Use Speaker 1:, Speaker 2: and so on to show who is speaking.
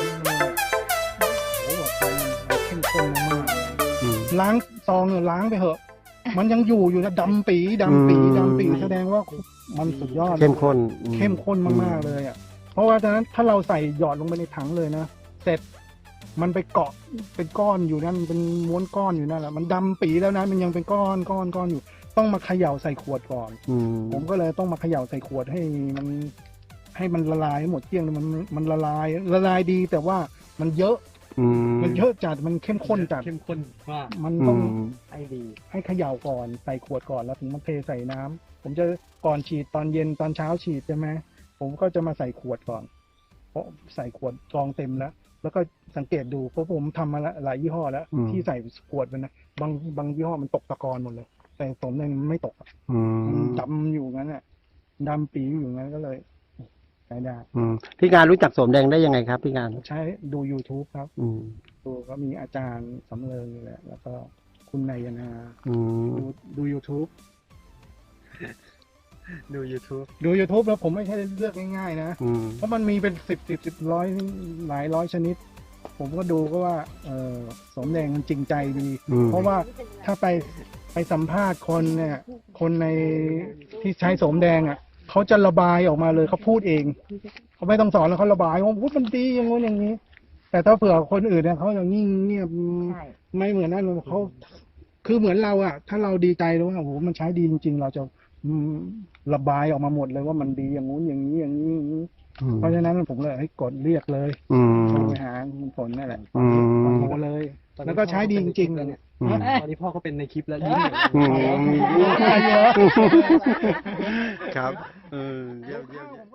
Speaker 1: โอ้โหบอกเลยมันเข้มข้นมากๆเลย
Speaker 2: อืม
Speaker 1: ล้างซองเนี่ยล้างไปเหอะ มันยังอยู่อยู่นะดำปีดำปี
Speaker 2: อืม
Speaker 1: ดำปีแสดงว่ามันสุดยอด
Speaker 2: เข้มข้นอื
Speaker 1: เข้มข้นมากๆเลยอะ เพราะว่าฉะนั้นถ้าเราใส่หยอดลงไปในถังเลยนะ เสร็จมันไปเกาะเป็นก้อนอยู่นั่นเป็นม้วนก้อนอยู่นั่นแหละ มันดำปีแล้วนะมันยังเป็นก้อนก้อนก้อนอยู่ ต้องมาเขย่าใส่ขวดก่อน
Speaker 2: อืม
Speaker 1: ผมก็เลยต้องมาเขย่าใส่ขวดให้มัน ให้มันละลายให้หมดเกลี้ยงเลยมันมันละลายละลายดีแต่ว่ามันเยอะ
Speaker 2: อืม
Speaker 1: มันเยอะจัดมันเข้มข้นจัด
Speaker 3: เข้มข้นมาก
Speaker 1: มัน
Speaker 2: อื
Speaker 1: ต้อง
Speaker 2: ม
Speaker 3: ไอ้ดี
Speaker 1: ให้เขย่าก่อนใส่ขวดก่อนแล้วถึงมาเทใส่น้ำผมจะก่อนฉีดตอนเย็นตอนเช้าฉีดใช่ไหมผมก็จะมาใส่ขวดก่อน เพราะใส่ขวดกรองเต็มแล้ว แล้วก็สังเกตดูเพราะผมทำมาละหลายยี่ห้อแล้ว
Speaker 2: อืม
Speaker 1: ที่ใส่ขวดมันนะบางบางยี่ห้อมันตกตะกอนหมดเลย แต่ผมเนี่ยมันไม่ตกอะ
Speaker 2: อื
Speaker 1: มัน
Speaker 2: ม
Speaker 1: ดำอยู่งั้นน่ะดำปีอยู่งั้นก็เลย ใช้ได้
Speaker 2: อืมพี่การรู้จักสมแดงได้ยังไงครับพี่การ
Speaker 1: ใช้ดู YouTube ครับ
Speaker 2: อืม
Speaker 1: ดูก็มีอาจารย์สำเริงนี่แหละ แล้วก็คุณนายนา
Speaker 2: อืม
Speaker 1: ดูดู YouTube
Speaker 3: ดู YouTube
Speaker 1: ดู YouTube แล้วผมไม่ใช่เลือกง่ายๆนะ
Speaker 2: อืม
Speaker 1: เพราะมันมีเป็นสิบสิบสิบร้อยหลายร้อยชนิด ผมก็ดูก็ว่า เออสมแดงมันจริงใจดี
Speaker 2: อืม
Speaker 1: เพราะว่าถ้าไปไปสัมภาษณ์คนเนี่ย คนในที่ใช้สมแดงอะ เขาจะระบายออกมาเลยเขาพูดเองเขาไม่ต้องสอนแล้วเขาระบายว่าพูดมันดีอย่างงู้นอย่างนี้ แต่ถ้าเผื่อคนอื่นเนี่ยเขาอย่างนิ่งเงียบไม่เหมือนนั่นเขาคือเหมือนเราอะถ้าเราดีใจแล้วว่าโอ้โหมันใช้ดีจริง ๆ เราจะอืมระบายออกมาหมดเลยว่ามันดีอย่างงู้นอย่างนี้อย่างนี้อย่างนี้
Speaker 2: อืม
Speaker 1: เพราะฉะนั้นผมเลยให้กดเรียกเลย
Speaker 2: อืม
Speaker 1: โทรไปหาคุณฝนนั่นแหละ
Speaker 2: อืม
Speaker 1: โทรเลย แล้วก็ใช้ดีจริงๆเลยเนี่ย
Speaker 2: อืม
Speaker 3: ตอนนี้พ่อก็เป็นในคลิปแล้วยิ้ม
Speaker 2: อืม
Speaker 1: ใช่เหรอ
Speaker 2: ครับเออเยี่ยมเยี่ยมเยี่ยม